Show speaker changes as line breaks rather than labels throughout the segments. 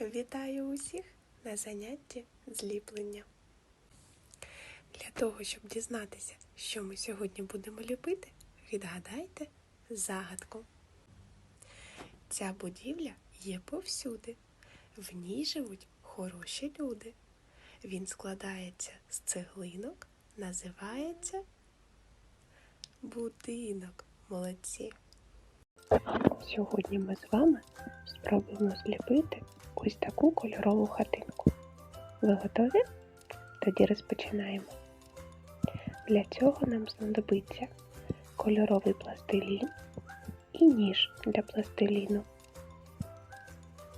Вітаю усіх на занятті зліплення. Для того, щоб дізнатися, що ми сьогодні будемо ліпити, відгадайте загадку. Ця будівля є повсюди. В ній живуть хороші люди. Він складається з цеглинок, називається будинок. Молодці. Сьогодні ми з вами спробуємо зліпити ось таку кольорову хатинку. Ви готові? Тоді розпочинаємо. Для цього нам знадобиться кольоровий пластилін і ніж для пластиліну.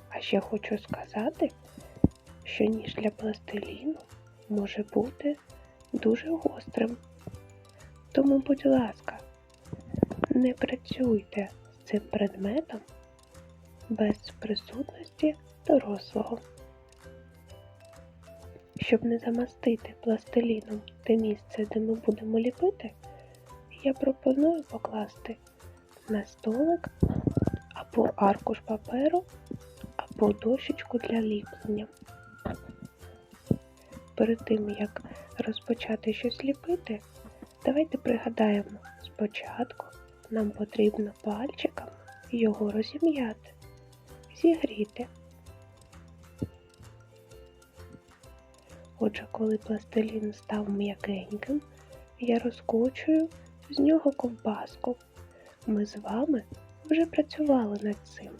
А ще хочу сказати, що ніж для пластиліну може бути дуже гострим. Тому, будь ласка, не працюйте з цим предметом без присутності дорослого. Щоб не замастити пластиліном те місце, де ми будемо ліпити, я пропоную покласти на столик або аркуш паперу, або дощечку для ліплення. Перед тим, як розпочати щось ліпити, давайте пригадаємо, спочатку нам потрібно пальчиком його розім'яти, зігріти. Отже, коли пластилін став м'якеньким, я розкочую з нього ковбаску. Ми з вами вже працювали над цим.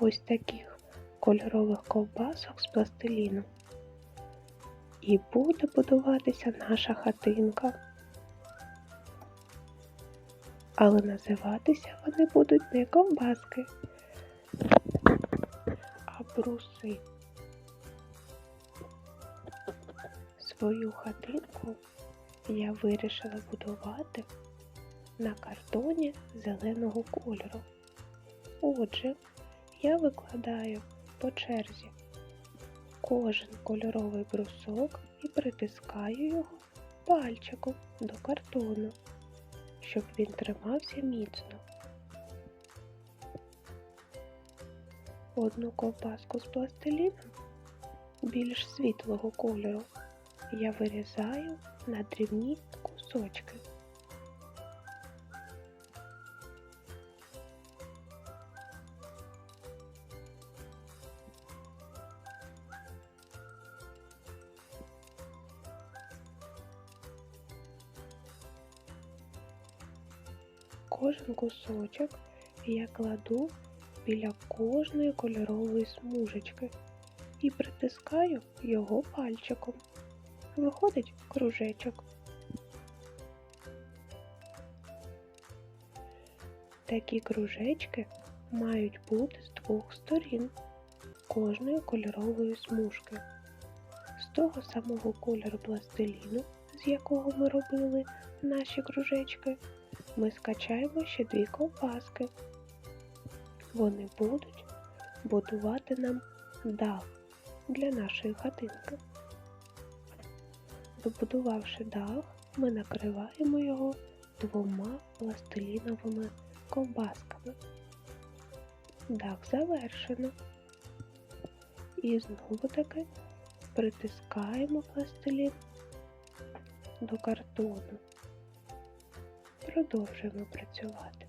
Ось таких кольорових ковбасок з пластиліну. І буде будуватися наша хатинка. Але називатися вони будуть не ковбаски, а бруси. Свою хатинку я вирішила будувати на картоні зеленого кольору. Отже, я викладаю по черзі кожен кольоровий брусок і притискаю його пальчиком до картону, щоб він тримався міцно. Одну ковбаску з пластиліном більш світлого кольору я вирізаю на дрібні кусочки. Кожен кусочок я кладу біля кожної кольорової смужечки і притискаю його пальчиком. Виходить кружечок. Такі кружечки мають бути з двох сторін кожної кольорової смужки. З того самого кольору пластиліну, з якого ми робили наші кружечки, ми скачаємо ще дві ковбаски. Вони будуть будувати нам дах для нашої хатинки. Добудувавши дах, ми накриваємо його двома пластиліновими ковбасками. Дах завершено. І знову таки притискаємо пластилін до картону. Продовжуємо працювати.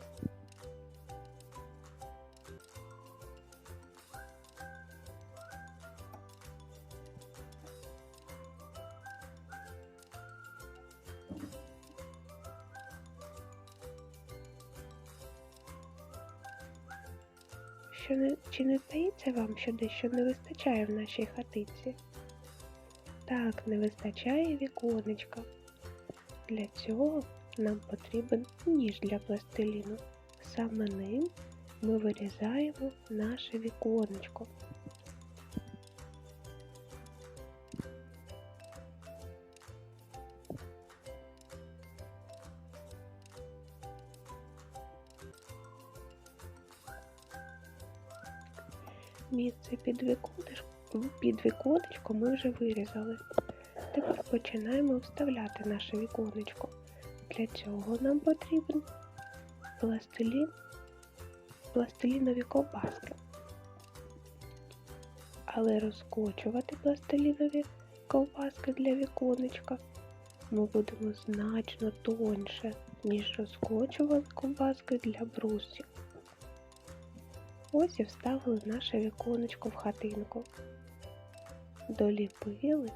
Що не, чи не здається вам, що дещо не вистачає в нашій хатиці? Так, не вистачає віконечка. Для цього нам потрібен ніж для пластиліну. Саме ним ми вирізаємо наше віконечко. Місце під віконечко, під віконечко ми вже вирізали. Тепер починаємо вставляти наше віконечко. Для цього нам потрібен пластилін пластилінові ковбаски. Але розкочувати пластилінові ковбаски для віконечка ми будемо значно тоньше, ніж розкочували ковбаски для брусів. Ось і вставили наше віконечко в хатинку. Доліпили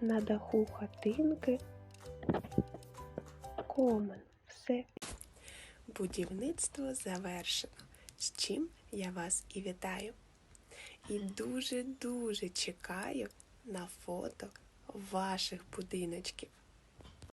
на даху хатинки комен. Все.
Будівництво завершено, з чим я вас і вітаю. І дуже-дуже чекаю на фото ваших будиночків.